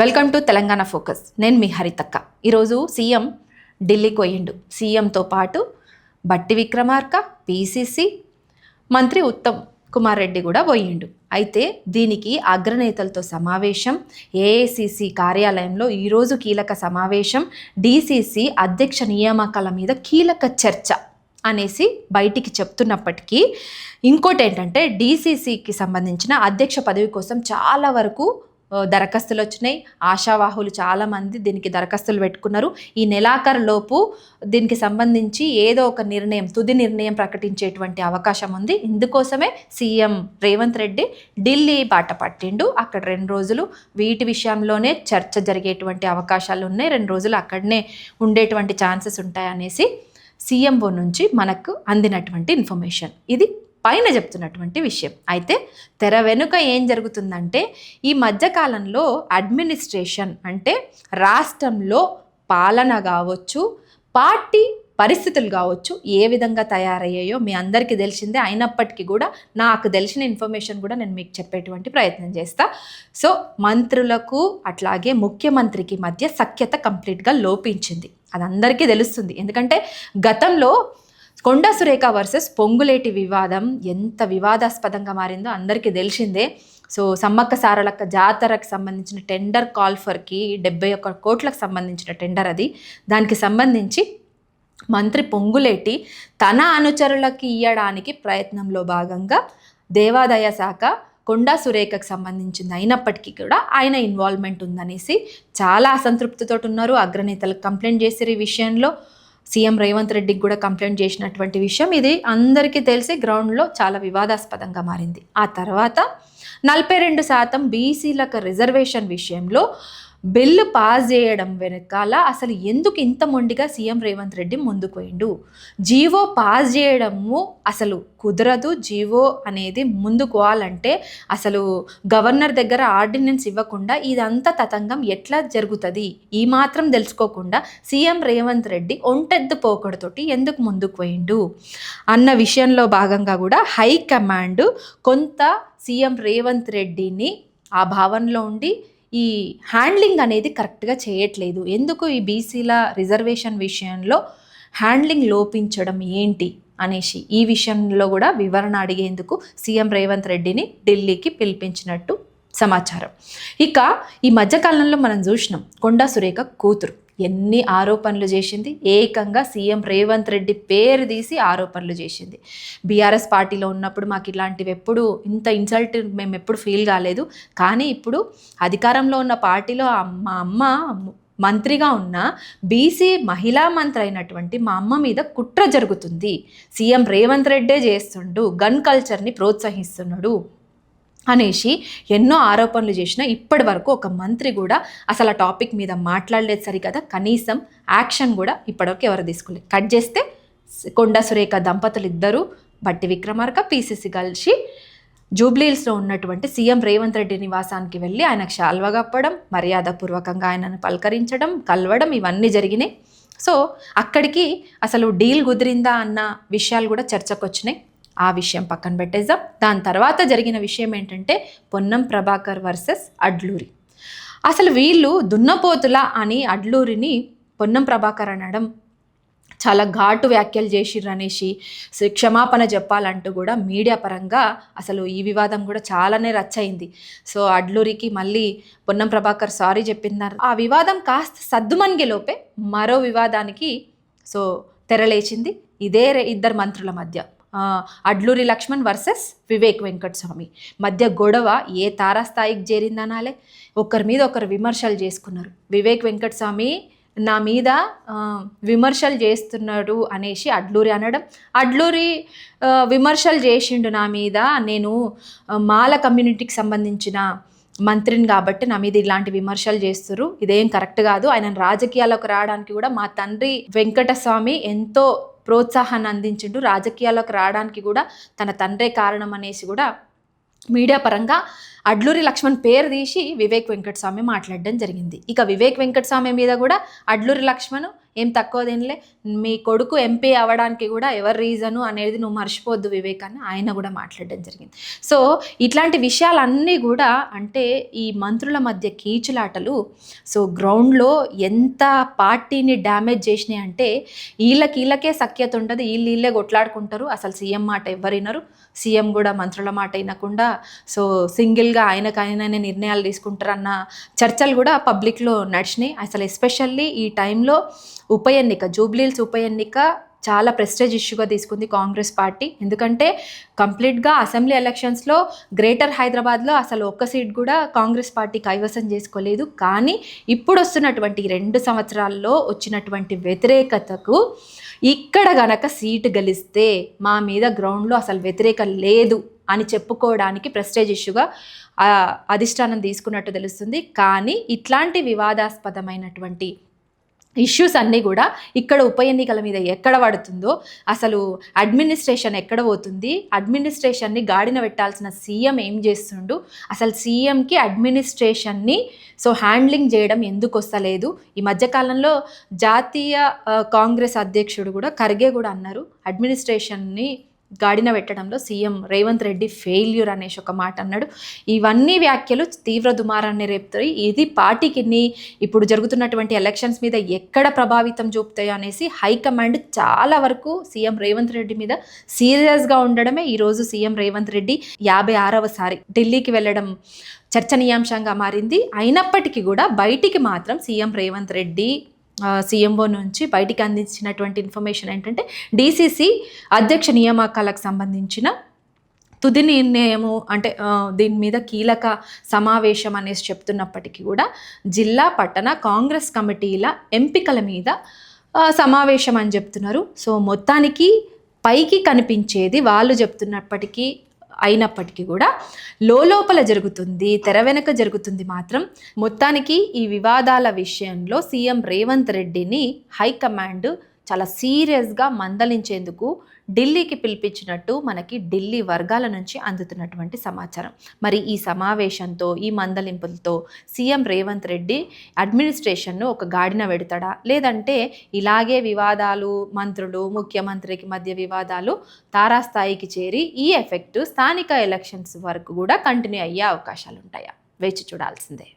Welcome to Telangana focus. నేను మీ హరితక్క. ఈరోజు CM ఢిల్లీకి పోయిండు. సీఎంతో పాటు బట్టి విక్రమార్క పీసీసీ మంత్రి ఉత్తమ్ కుమార్ రెడ్డి కూడా పోయిండు. అయితే దీనికి అగ్రనేతలతో సమావేశం ఏఐసిసి కార్యాలయంలో ఈరోజు కీలక సమావేశం డీసీసీ అధ్యక్ష నియామకాల మీద కీలక చర్చ అనేసి బయటికి చెప్తున్నప్పటికీ ఇంకోటి ఏంటంటే డీసీసీకి సంబంధించిన అధ్యక్ష పదవి కోసం చాలా వరకు దరఖాస్తులు వచ్చినాయి ఆశావాహులు చాలామంది దీనికి దరఖాస్తులు పెట్టుకున్నారు. ఈ నెలాఖరు లోపు దీనికి సంబంధించి ఏదో ఒక నిర్ణయం తుది నిర్ణయం ప్రకటించేటువంటి అవకాశం ఉంది. ఇందుకోసమే సీఎం రేవంత్ రెడ్డి ఢిల్లీ బాట పట్టిండు. అక్కడ రెండు రోజులు వీటి విషయంలోనే చర్చ జరిగేటువంటి అవకాశాలు ఉన్నాయి. రెండు రోజులు అక్కడనే ఉండేటువంటి ఛాన్సెస్ ఉంటాయనేసి సీఎంఓ నుంచి మనకు అందినటువంటి ఇన్ఫర్మేషన్. ఇది పైన చెప్తున్నటువంటి విషయం. అయితే తెర వెనుక ఏం జరుగుతుందంటే ఈ మధ్యకాలంలో అడ్మినిస్ట్రేషన్ అంటే రాష్ట్రంలో పాలన కావచ్చు పార్టీ పరిస్థితులు కావచ్చు ఏ విధంగా తయారయ్యాయో మీ అందరికీ తెలిసిందే. అయినప్పటికీ కూడా నాకు తెలిసిన ఇన్ఫర్మేషన్ కూడా నేను మీకు చెప్పేటువంటి ప్రయత్నం చేస్తా. సో మంత్రులకు అట్లాగే ముఖ్యమంత్రికి మధ్య సఖ్యత కంప్లీట్గా లోపించింది. అది అందరికీ తెలుస్తుంది. ఎందుకంటే గతంలో కొండా సురేఖ వర్సెస్ పొంగులేటి వివాదం ఎంత వివాదాస్పదంగా మారిందో అందరికీ తెలిసిందే. సో సమ్మక్క సారలక్క జాతరకు సంబంధించిన టెండర్ కాల్ఫర్కి డెబ్బై ఒక్క కోట్లకు సంబంధించిన టెండర్ అది. దానికి సంబంధించి మంత్రి పొంగులేటి తన అనుచరులకి ఇవ్వడానికి ప్రయత్నంలో భాగంగా దేవాదాయ శాఖ కొండా సురేఖకు సంబంధించింది అయినప్పటికీ కూడా ఆయన ఇన్వాల్వ్మెంట్ ఉందనేసి చాలా అసంతృప్తితో ఉన్నారు. అగ్రనేతలకు కంప్లైంట్ చేసారు ఈ విషయంలో. సీఎం రేవంత్ రెడ్డికి కూడా కంప్లైంట్ చేసినటువంటి విషయం ఇది అందరికీ తెలిసి గ్రౌండ్లో చాలా వివాదాస్పదంగా మారింది. ఆ తర్వాత నలభై రెండు శాతం బీసీలకు రిజర్వేషన్ విషయంలో బిల్లు పాస్ చేయడం వెనకాల అసలు ఎందుకు ఇంత మొండిగా సీఎం రేవంత్ రెడ్డి ముందుకు పోయిండు? జీవో పాస్ చేయడము అసలు కుదరదు. జీవో అనేది ముందుకు పోవాలంటే అసలు గవర్నర్ దగ్గర ఆర్డినెన్స్ ఇవ్వకుండా ఇదంతా తతంగం ఎట్లా జరుగుతుంది? ఈ మాత్రం తెలుసుకోకుండా సీఎం రేవంత్ రెడ్డి ఒంటెద్దు పోకడతోటి ఎందుకు ముందుకు పోయిండు? అన్న విషయంలో భాగంగా కూడా హైకమాండ్ కొంత సీఎం రేవంత్ రెడ్డిని ఆ భావనలో ఉండి ఈ హ్యాండ్లింగ్ అనేది కరెక్ట్గా చేయట్లేదు. ఎందుకు ఈ బీసీల రిజర్వేషన్ విషయంలో హ్యాండ్లింగ్ లోపించడం ఏంటి అనేసి ఈ విషయంలో కూడా వివరణ అడిగేందుకు సీఎం రేవంత్ రెడ్డిని ఢిల్లీకి పిలిపించినట్టు సమాచారం. ఇక ఈ మధ్యకాలంలో మనం చూసినాం కొండా సురేఖ కూతురు. ఎన్ని ఆరోపణలు చేసింది? ఏకంగా సీఎం రేవంత్ రెడ్డి పేరు తీసి ఆరోపణలు చేసింది. బీఆర్ఎస్ పార్టీలో ఉన్నప్పుడు మాకు ఇలాంటివి ఎప్పుడు ఇంత ఇన్సల్ట్ మేము ఎప్పుడు ఫీల్ కాలేదు. కానీ ఇప్పుడు అధికారంలో ఉన్న పార్టీలో మా అమ్మ మంత్రిగా ఉన్న బీసీ మహిళా మంత్రి అయినటువంటి మా అమ్మ మీద కుట్ర జరుగుతుంది. సీఎం రేవంత్ రెడ్డే చేస్తుండు. గన్ కల్చర్ని ప్రోత్సహిస్తున్నాడు. అనేసి ఎన్నో ఆరోపణలు చేసినా ఇప్పటి వరకు ఒక మంత్రి కూడా అసలు ఆ టాపిక్ మీద మాట్లాడలేదు సరికదా కనీసం యాక్షన్ కూడా ఇప్పటివరకు ఎవరు తీసుకోలేదు. కట్ చేస్తే కొండా సురేఖ దంపతులు ఇద్దరు బట్టి విక్రమార్క పీసీసీ కలిసి జూబ్లీహిల్స్లో ఉన్నటువంటి సీఎం రేవంత్ రెడ్డి నివాసానికి వెళ్ళి ఆయనకు శాల్వ కప్పడం మర్యాదపూర్వకంగా ఆయనను పలకరించడం కలవడం ఇవన్నీ జరిగినాయి. సో అక్కడికి అసలు డీల్ కుదిరిందా అన్న విషయాలు కూడా చర్చకు వచ్చినాయి ఆ విషయం పక్కన పెట్టేద్దాం. దాని తర్వాత జరిగిన విషయం ఏంటంటే పొన్నం ప్రభాకర్ వర్సెస్ అడ్లూరి. అసలు వీళ్ళు దున్నపోతుల అని అడ్లూరిని పొన్నం ప్రభాకర్ అనడం చాలా ఘాటు వ్యాఖ్యలు చేసిర్రు అనేసి సో క్షమాపణ చెప్పాలంటూ కూడా మీడియా పరంగా అసలు ఈ వివాదం కూడా చాలానే రచ్చయింది. సో అడ్లూరికి మళ్ళీ పొన్నం ప్రభాకర్ సారీ చెప్పినారు. ఆ వివాదం కాస్త సద్దుమణిగే లోపే మరో వివాదానికి సో తెరలేచింది. ఇదే ఇద్దరు మంత్రుల మధ్య. అడ్లూరి లక్ష్మణ్ వర్సెస్ వివేక్ వెంకటస్వామి. మధ్య గొడవ ఏ తారాస్థాయికి చేరిందనాలే? ఒకరి మీద ఒకరు విమర్శలు చేసుకున్నారు. వివేక్ వెంకటస్వామి నా మీద విమర్శలు చేస్తున్నాడు అనేసి అడ్లూరి అనడం. అడ్లూరి విమర్శలు చేసిండు నా మీద. నేను మాల కమ్యూనిటీకి సంబంధించిన మంత్రిని కాబట్టి నా మీద ఇలాంటి విమర్శలు చేస్తారు ఇదేం కరెక్ట్ కాదు. ఆయన రాజకీయాల్లోకి రావడానికి కూడా మా తండ్రి వెంకటస్వామి ఎంతో ప్రోత్సాహాన్ని అందించిండు. రాజకీయాల్లోకి రావడానికి కూడా తన తండ్రే కారణం అనేసి కూడా మీడియా పరంగా అడ్లూరి లక్ష్మణ్ పేరు తీసి వివేక్ వెంకటస్వామి మాట్లాడడం జరిగింది. ఇక వివేక్ వెంకటస్వామి మీద కూడా అడ్లూరి లక్ష్మణ్ ఏం తక్కువ తినలే. మీ కొడుకు ఎంపీ అవ్వడానికి కూడా ఎవరి రీజను అనేది నువ్వు మర్చిపోద్దు వివేక్ అని ఆయన కూడా మాట్లాడడం జరిగింది. సో ఇట్లాంటి విషయాలన్నీ కూడా అంటే ఈ మంత్రుల మధ్య కీచులాటలు సో గ్రౌండ్లో ఎంత పార్టీని డ్యామేజ్ చేసినాయి అంటే వీళ్ళకి వీళ్ళకే సఖ్యత ఉండదు. వీళ్ళు వీళ్ళే కొట్లాడుకుంటారు. అసలు సీఎం మాట ఎవరినరు? సీఎం కూడా మంత్రుల మాట వినకుండా సో సింగిల్గా ఆయనకు ఆయననే నిర్ణయాలు తీసుకుంటారన్న చర్చలు కూడా పబ్లిక్లో నడిచినాయి. అసలు ఎస్పెషల్లీ ఈ టైంలో ఉప ఎన్నిక జూబ్లీల్స్ ఉప ఎన్నిక చాలా ప్రెస్టేజ్ ఇష్యూగా తీసుకుంది కాంగ్రెస్ పార్టీ. ఎందుకంటే కంప్లీట్గా అసెంబ్లీ ఎలక్షన్స్లో గ్రేటర్ హైదరాబాద్లో అసలు ఒక్క సీట్ కూడా కాంగ్రెస్ పార్టీ కైవసం చేసుకోలేదు. కానీ ఇప్పుడు వస్తున్నటువంటి రెండు సంవత్సరాల్లో వచ్చినటువంటి వ్యతిరేకతకు ఇక్కడ గనక సీటు గెలిస్తే మా మీద గ్రౌండ్లో అసలు వ్యతిరేక లేదు అని చెప్పుకోవడానికి ప్రెస్టేజ్ ఇష్యూగా అధిష్టానం తీసుకున్నట్టు తెలుస్తుంది. కానీ ఇట్లాంటి వివాదాస్పదమైనటువంటి ఇష్యూస్ అన్నీ కూడా ఇక్కడ ఉప ఎన్నికల మీద ఎక్కడ పడుతుందో అసలు అడ్మినిస్ట్రేషన్ ఎక్కడ పోతుంది అడ్మినిస్ట్రేషన్ని గాడిన పెట్టాల్సిన సీఎం ఏం చేస్తుండు అసలు సీఎంకి అడ్మినిస్ట్రేషన్ని సో హ్యాండ్లింగ్ చేయడం ఎందుకు వస్తలేదు? ఈ మధ్యకాలంలో జాతీయ కాంగ్రెస్ అధ్యక్షుడు కూడా ఖర్గే కూడా అన్నారు అడ్మినిస్ట్రేషన్ని గాడిన పెట్టడంలో సీఎం రేవంత్ రెడ్డి ఫెయిల్యూర్ అనేసి ఒక మాట అన్నాడు. ఇవన్నీ వ్యాఖ్యలు తీవ్ర దుమారాన్ని రేపుతాయి. ఇది పార్టీకిని ఇప్పుడు జరుగుతున్నటువంటి ఎలక్షన్స్ మీద ఎక్కడ ప్రభావితం చూపుతాయో అనేసి హైకమాండ్ చాలా వరకు సీఎం రేవంత్ రెడ్డి మీద సీరియస్గా ఉండడమే ఈరోజు సీఎం రేవంత్ రెడ్డి యాభై ఆరవసారి ఢిల్లీకి వెళ్ళడం చర్చనీయాంశంగా మారింది. అయినప్పటికీ కూడా బయటికి మాత్రం సీఎం రేవంత్ రెడ్డి సీఎంఓ నుంచి బయటికి అందించినటువంటి ఇన్ఫర్మేషన్ ఏంటంటే డీసీసీ అధ్యక్ష నియామకాలకు సంబంధించిన తుది నిర్ణయము అంటే దీని మీద కీలక సమావేశం అనేసి చెప్తున్నప్పటికీ కూడా జిల్లా పట్టణ కాంగ్రెస్ కమిటీల ఎంపికల మీద సమావేశం అని చెప్తున్నారు. సో మొత్తానికి పైకి కనిపించేది వాళ్ళు చెప్తున్నప్పటికీ అయినప్పటికీ కూడా లోపల జరుగుతుంది తెర వెనక జరుగుతుంది మాత్రం. మొత్తానికి ఈ వివాదాల విషయంలో సీఎం రేవంత్ రెడ్డిని హైకమాండ్ చాలా సీరియస్గా మందలించేందుకు ఢిల్లీకి పిలిపించినట్టు మనకి ఢిల్లీ వర్గాల నుంచి అందుతున్నటువంటి సమాచారం. మరి ఈ సమావేశంతో ఈ మందలింపులతో సీఎం రేవంత్ రెడ్డి అడ్మినిస్ట్రేషన్ను ఒక గాడిన పెడతాడా? లేదంటే ఇలాగే వివాదాలు మంత్రులు ముఖ్యమంత్రికి మధ్య వివాదాలు తారాస్థాయికి చేరి ఈ ఎఫెక్ట్ స్థానిక ఎలక్షన్స్ వరకు కూడా కంటిన్యూ అయ్యే అవకాశాలు ఉంటాయా వేచి చూడాల్సిందే.